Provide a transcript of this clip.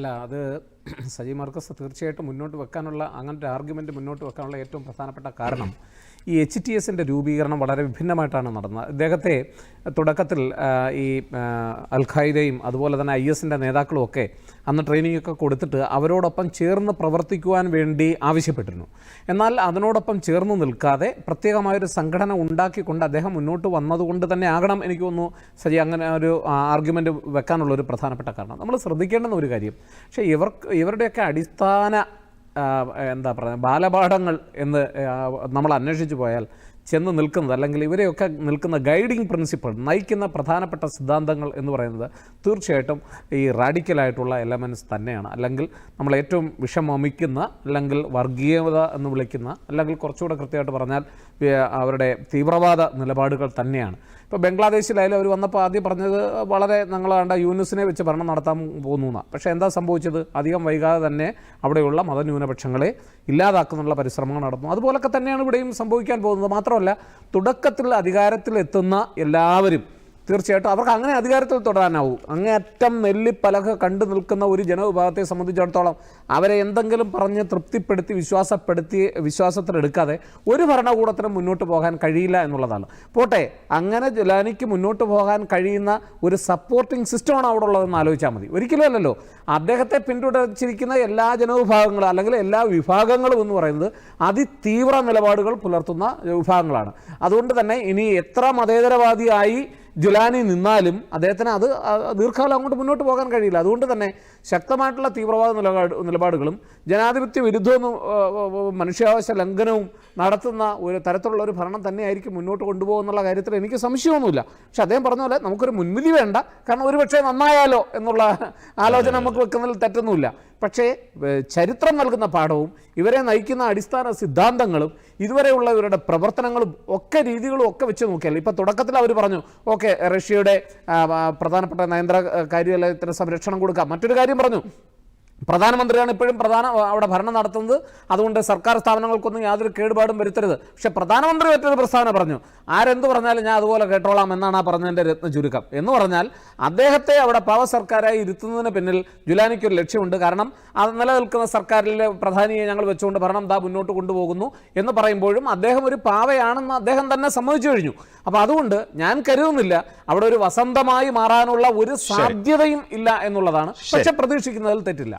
അല്ല അത് സജി മാർക്കസ് തീർച്ചയായിട്ടും മുന്നോട്ട് വെക്കാനുള്ള അങ്ങനത്തെ ആർഗ്യുമെന്റ് മുന്നോട്ട് വെക്കാനുള്ള ഏറ്റവും പ്രധാനപ്പെട്ട കാരണം ഈ എച്ച് ടി എസിന്റെ രൂപീകരണം വളരെ വിഭിന്നമായിട്ടാണ് നടന്നത്. അദ്ദേഹത്തെ തുടക്കത്തിൽ ഈ അൽഖായിദയും അൽ ഖായിദയും അതുപോലെ തന്നെ ഐ എസിന്റെ നേതാക്കളും ഒക്കെ അന്ന് ട്രെയിനിങ് ഒക്കെ കൊടുത്തിട്ട് അവരോടൊപ്പം ചേർന്ന് പ്രവർത്തിക്കുവാൻ വേണ്ടി ആവശ്യപ്പെട്ടിരുന്നു. എന്നാൽ അതിനോടൊപ്പം ചേർന്ന് നിൽക്കാതെ പ്രത്യേകമായൊരു സംഘടന ഉണ്ടാക്കിക്കൊണ്ട് അദ്ദേഹം മുന്നോട്ട് വന്നതുകൊണ്ട് തന്നെ ആകണം എനിക്ക് തോന്നുന്നു സജി അങ്ങനെ ഒരു ആർഗ്യുമെന്റ് വെക്കാനുള്ള ഒരു പ്രധാനപ്പെട്ട കാരണം. നമ്മൾ ശ്രദ്ധിക്കേണ്ടുന്ന ഒരു കാര്യം പക്ഷേ ഇവർക്ക് ഇവരുടെയൊക്കെ അടിസ്ഥാന എന്താ പറയുക ബാലപാഠങ്ങൾ എന്ന് നമ്മൾ അന്വേഷിച്ചു പോയാൽ ചെന്ന് നിൽക്കുന്നത് അല്ലെങ്കിൽ ഇവരെയൊക്കെ നിൽക്കുന്ന ഗൈഡിങ് പ്രിൻസിപ്പിൾ നയിക്കുന്ന പ്രധാനപ്പെട്ട സിദ്ധാന്തങ്ങൾ എന്ന് പറയുന്നത് തീർച്ചയായിട്ടും ഈ റാഡിക്കലായിട്ടുള്ള എലമെൻസ് തന്നെയാണ്. അല്ലെങ്കിൽ നമ്മൾ ഏറ്റവും വിഷമമിക്കുന്ന അല്ലെങ്കിൽ വർഗീയത എന്ന് വിളിക്കുന്ന അല്ലെങ്കിൽ കുറച്ചുകൂടെ കൃത്യമായിട്ട് പറഞ്ഞാൽ അവരുടെ തീവ്രവാദ നിലപാടുകൾ തന്നെയാണ്. ഇപ്പോൾ ബംഗ്ലാദേശിലായാലും അവർ വന്നപ്പോൾ ആദ്യം പറഞ്ഞത് വളരെ ഞങ്ങൾ കണ്ട യൂനിസിനെ വെച്ച് ഭരണം നടത്താൻ പോകുന്നു എന്നാണ് പക്ഷേ എന്താ സംഭവിച്ചത്? അധികം വൈകാതെ തന്നെ അവിടെയുള്ള മതന്യൂനപക്ഷങ്ങളെ ഇല്ലാതാക്കുന്നുള്ള പരിശ്രമങ്ങൾ നടന്നു. അതുപോലൊക്കെ തന്നെയാണ് ഇവിടെയും സംഭവിക്കാൻ പോകുന്നത്. മാത്രമല്ല തുടക്കത്തിൽ അധികാരത്തിലെത്തുന്ന എല്ലാവരും തീർച്ചയായിട്ടും അവർക്ക് അങ്ങനെ അധികാരത്തിൽ തുടരാനാവൂ അങ്ങേയറ്റം നെല്ലിപ്പലക കണ്ടു നിൽക്കുന്ന ഒരു ജനവിഭാഗത്തെ സംബന്ധിച്ചിടത്തോളം അവരെ എന്തെങ്കിലും പറഞ്ഞ് തൃപ്തിപ്പെടുത്തി വിശ്വാസപ്പെടുത്തി വിശ്വാസത്തിലെടുക്കാതെ ഒരു ഭരണകൂടത്തിനും മുന്നോട്ട് പോകാൻ കഴിയില്ല എന്നുള്ളതാണ്. പോട്ടെ അങ്ങനെ ജുലാനിക്ക് മുന്നോട്ട് പോകാൻ കഴിയുന്ന ഒരു സപ്പോർട്ടിംഗ് സിസ്റ്റമാണ് അവിടെ ഉള്ളതെന്ന് ആലോചിച്ചാൽ മതി. ഒരിക്കലും അല്ലല്ലോ. അദ്ദേഹത്തെ പിന്തുടച്ചിരിക്കുന്ന എല്ലാ ജനവിഭാഗങ്ങളും അല്ലെങ്കിൽ എല്ലാ വിഭാഗങ്ങളും എന്ന് പറയുന്നത് അതിതീവ്ര നിലപാടുകൾ പുലർത്തുന്ന വിഭാഗങ്ങളാണ്. അതുകൊണ്ട് തന്നെ ഇനി എത്ര മതേതരവാദിയായി ജുലാനി നിന്നാലും അദ്ദേഹത്തിന് അത് ദീർഘകാലം അങ്ങോട്ട് മുന്നോട്ട് പോകാൻ കഴിയില്ല. അതുകൊണ്ട് തന്നെ ശക്തമായിട്ടുള്ള തീവ്രവാദ നിലപാട് നിലപാടുകളും ജനാധിപത്യ വിരുദ്ധവും മനുഷ്യാവകാശ ലംഘനവും നടത്തുന്ന ഒരു തരത്തിലുള്ള ഒരു ഭരണം തന്നെയായിരിക്കും മുന്നോട്ട് കൊണ്ടുപോകുന്നുള്ള കാര്യത്തിൽ എനിക്ക് സംശയമൊന്നുമില്ല. പക്ഷെ അദ്ദേഹം പറഞ്ഞ പോലെ നമുക്കൊരു മുൻവിധി വേണ്ട. കാരണം ഒരുപക്ഷെ നന്നായാലോ എന്നുള്ള ആലോചന നമുക്ക് വെക്കുന്നതിൽ തെറ്റൊന്നുമില്ല. പക്ഷേ ചരിത്രം നൽകുന്ന പാഠവും ഇവരെ നയിക്കുന്ന അടിസ്ഥാന സിദ്ധാന്തങ്ങളും ഇതുവരെയുള്ള ഇവരുടെ പ്രവർത്തനങ്ങളും ഒക്കെ രീതികളും ഒക്കെ വെച്ച് നോക്കിയാൽ ഇപ്പോൾ തുടക്കത്തിൽ അവർ പറഞ്ഞു ഓക്കെ റഷ്യയുടെ പ്രധാനപ്പെട്ട നയന്ത്ര കാര്യാലയത്തിന് സംരക്ഷണം കൊടുക്കാം. മറ്റൊരു കാര്യം പറഞ്ഞു പ്രധാനമന്ത്രിയാണ് ഇപ്പോഴും പ്രധാന അവിടെ ഭരണം നടത്തുന്നത്. അതുകൊണ്ട് സർക്കാർ സ്ഥാപനങ്ങൾക്കൊന്നും യാതൊരു കേടുപാടും വരുത്തരുത്. പക്ഷേ പ്രധാനമന്ത്രി മറ്റൊരു പ്രസ്താവന പറഞ്ഞു. ആരെന്ത് പറഞ്ഞാലും ഞാൻ അതുപോലെ കേട്ടോളാം എന്നാണ് ആ പറഞ്ഞതിന്റെ രത്ന ചുരുക്കം. എന്ന് പറഞ്ഞാൽ അദ്ദേഹത്തെ അവിടെ പാവ സർക്കാരായി ഇരുത്തുന്നതിന് പിന്നിൽ ജുലാനിക്കൊരു ലക്ഷ്യമുണ്ട്. കാരണം അത് നിലനിൽക്കുന്ന സർക്കാരിലെ പ്രധാനിയെ ഞങ്ങൾ വെച്ചുകൊണ്ട് ഭരണം താ മുന്നോട്ട് കൊണ്ടുപോകുന്നു എന്ന് പറയുമ്പോഴും അദ്ദേഹം ഒരു പാവയാണെന്ന് അദ്ദേഹം തന്നെ സമ്മതിച്ചു കഴിഞ്ഞു. അപ്പോൾ അതുകൊണ്ട് ഞാൻ കരുതുന്നില്ല അവിടെ ഒരു വസന്തമായി മാറാനുള്ള ഒരു സാധ്യതയും ഇല്ല എന്നുള്ളതാണ്. പക്ഷെ പ്രതീക്ഷിക്കുന്നതിൽ തെറ്റില്ല.